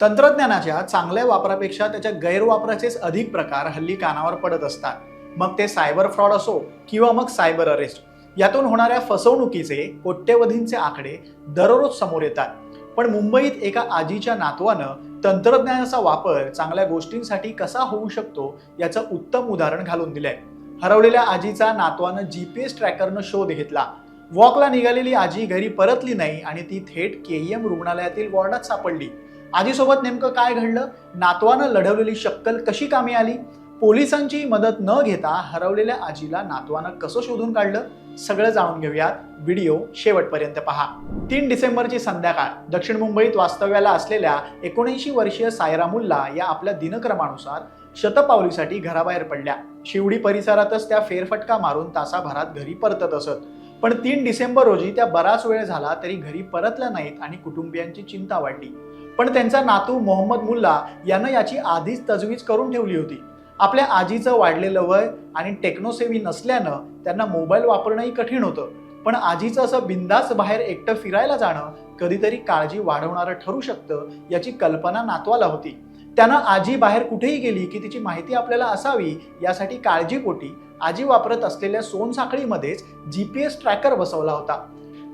तंत्रज्ञानाच्या चांगल्या वापरापेक्षा त्याच्या गैरवापराचेच अधिक प्रकार हल्ली कानावर पडत असतात. मग ते सायबर फ्रॉड असो किंवा मग सायबर अरेस्ट यातून होणाऱ्या फसवणुकीचे कोट्यवधींचे आकडे दररोज समोर येतात. पण मुंबईत एका आजीच्या नातवानं तंत्रज्ञानाचा वापर चांगल्या गोष्टींसाठी कसा होऊ शकतो याचं उत्तम उदाहरण घालून दिलंय. हरवलेल्या आजीचा नातवानं जीपीएस ट्रॅकरनं शोध घेतला. वॉकला निघालेली आजी घरी परतली नाही आणि ती थेट केईएम रुग्णालयातील वॉर्डात सापडली. आजीसोबत नेमकं काय घडलं? नातवानं लढवलेली शक्कल कशी कामी आली? पोलिसांची मदत न घेता हरवलेल्या आजीला नातवानं कसं शोधून काढलं? सगळं जाणून घेऊयात. व्हिडिओ शेवटपर्यंत पहा. तीन डिसेंबरची संध्याकाळ. दक्षिण मुंबईत वास्तव्याला असलेल्या एकोणऐंशी वर्षीय सायरा मुल्ला या आपल्या दिनक्रमानुसार शतपावलीसाठी घराबाहेर पडल्या. शिवडी परिसरातच त्या फेरफटका मारून तासाभरात घरी परतत असत. पण तीन डिसेंबर रोजी त्या बराच वेळ झाला तरी घरी परतल्या नाहीत आणि कुटुंबियांची चिंता वाढली. पण त्यांचा नातू मोहम्मद मुल्ला यानं याची आधीच तजवीज करून ठेवली होती. आपल्या आजीचं वाढलेलं वय आणि टेक्नोसेवी नसल्यानं त्यांना मोबाईल वापरणंही कठीण होतं. पण आजीचं असं बिंदास बाहेर एकटं फिरायला जाणं कधीतरी काळजी वाढवणारं ठरू शकतं याची कल्पना नातवाला होती. त्यानं आजी बाहेर कुठेही गेली की तिची माहिती आपल्याला असावी यासाठी काळजीपोटी आजी वापरत असलेल्या सोनसाखळीमध्येच जी पी एस ट्रॅकर बसवला होता.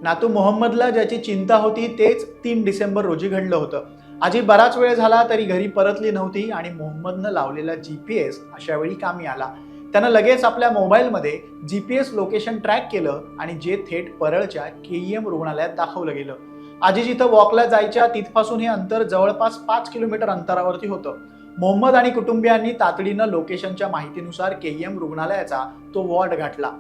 नातू मोहम्मदला ज्याची चिंता होती तेच तीन डिसेंबर रोजी घडलं होतं. आजी बराच वेळ झाला तरी घरी परतली नव्हती आणि मोहम्मदनं लावलेला जी पी एस अशा वेळी कामी आला. त्यानं लगेच आपल्या मोबाईलमध्ये G P S location track केलं आणि जे थेट परळच्या के ई एम रुग्णालयात दाखवलं गेलं. आजी जिथं वॉकला जायच्या तिथपासून हे अंतर जवळपास पाच किलोमीटर अंतरावरती होतं. मोहम्मद आणि कुटुंबियांनी तातडीनं लोकेशनच्या माहितीनुसार के ई एम रुग्णालयाचा तो वॉर्ड गाठला.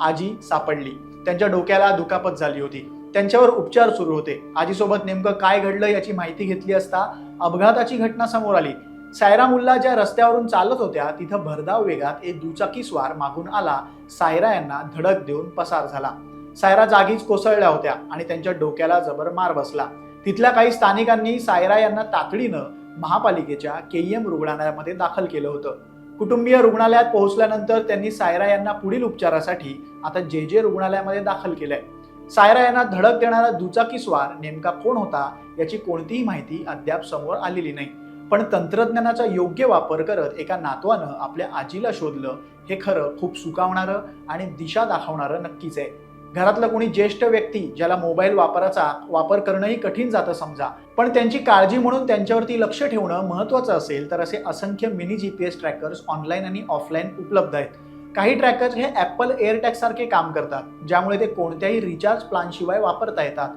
आजी सापडली. त्यांच्या डोक्याला दुखापत झाली होती. त्यांच्यावर उपचार सुरू होते. आजीसोबत नेमकं काय घडलं याची माहिती घेतली असता अपघाताची घटना समोर आली. सायरा मुल्ला ज्या रस्त्यावरून चालत होत्या तिथं भरधाव वेगात एक दुचाकी स्वार मागून आला. सायरा यांना धडक देऊन पसार झाला. सायरा जागीच कोसळल्या होत्या आणि त्यांच्या डोक्याला जबर मार बसला. तिथल्या काही स्थानिकांनी सायरा यांना तातडीनं महापालिकेच्या केईएम रुग्णालयामध्ये दाखल केलं होतं. कुटुंबीय रुग्णालयात पोहोचल्यानंतर त्यांनी सायरा यांना पुढील उपचारासाठी आता जे जे रुग्णालयामध्ये दाखल केलंय. सायरा यांना धडक देणारा दुचाकी स्वार नेमका कोण होता याची कोणतीही माहिती अद्याप समोर आलेली नाही. पण तंत्रज्ञानाचा योग्य वापर करत एका नातवानं आपल्या आजीला शोधलं हे खरं खूप सुकावणारं आणि दिशा दाखवणारं नक्कीच आहे. घरातलं कोणी ज्येष्ठ व्यक्ती ज्याला मोबाईल वापराचा वापर करणंही कठीण जातं समजा. पण त्यांची काळजी म्हणून त्यांच्यावरती लक्ष ठेवणं महत्त्वाचं असेल तर असे असंख्य mini G P S trackers online आणि ऑफलाईन उपलब्ध आहेत. काही ट्रॅकर्स हे ॲपल एअरटॅग सारखे काम करतात ज्यामुळे ते कोणत्याही रिचार्ज प्लानशिवाय वापरता येतात.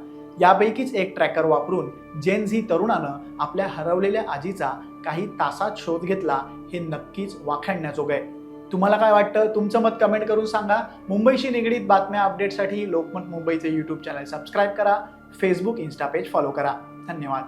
यापैकीच एक ट्रॅकर वापरून जेन झी तरुणानं आपल्या हरवलेल्या आजीचा काही तासात शोध घेतला हे नक्कीच वाखाणण्याजोगं आहे. तुम्हाला काय वाटतं? तुमचं मत कमेंट करून सांगा. मुंबईशी निगडीत बातम्या अपडेटसाठी लोकमत मुंबईचे यूट्यूब चॅनल सबस्क्राईब करा. फेसबुक इन्स्टा पेज फॉलो करा. धन्यवाद.